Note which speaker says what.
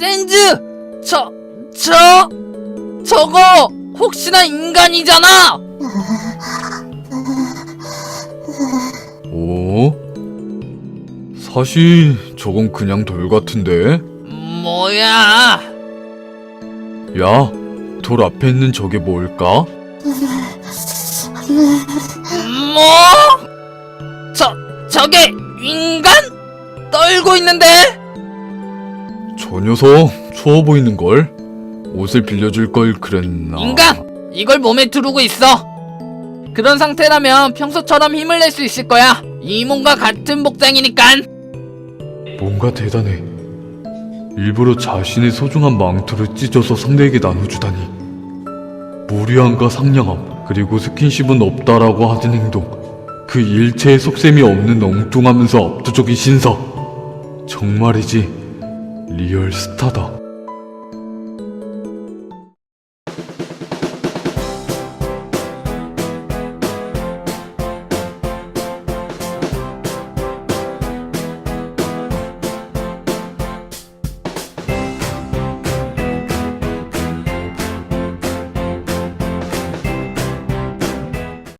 Speaker 1: 센즈! 저, 저, 저거 혹시나 인간이잖아!
Speaker 2: 어? 사실 저건 그냥 돌 같은데?
Speaker 1: 뭐야?
Speaker 2: 야, 돌 앞에 있는 저게 뭘까?
Speaker 1: 뭐? 저, 저게 인간? 떨고 있는데?
Speaker 2: 저 녀석 추워 보이는 걸? 옷을 빌려줄 걸 그랬나?
Speaker 1: 인간! 이걸 몸에 두르고 있어! 그런 상태라면 평소처럼 힘을 낼 수 있을 거야! 이 몸과 같은 복장이니깐!
Speaker 2: 뭔가 대단해. 일부러 자신의 소중한 망토를 찢어서 상대에게 나눠주다니. 무리함과 상냥함, 그리고 스킨십은 없다라고 하는 행동. 그 일체의 속셈이 없는 엉뚱하면서 압도적인 신사. 정말이지, 리얼 스타다.